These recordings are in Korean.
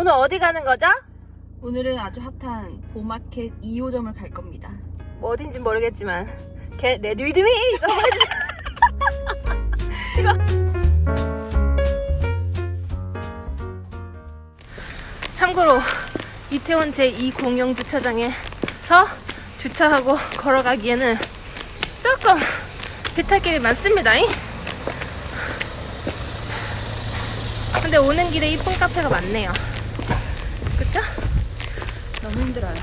오늘 어디 가는 거죠? 오늘은 아주 핫한 보마켓 2호점을 갈 겁니다. 뭐 어딘지 모르겠지만 겟 레디 위드 미 이거 해주세요. 참고로 이태원 제2 공영 주차장에서 주차하고 걸어가기에는 조금 배탈길이 많습니다. 근데 오는 길에 이쁜 카페가 많네요. 그쵸? 너무 힘들어요.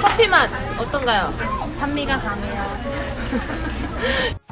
커피 맛 어떤가요? 산미가 강해요.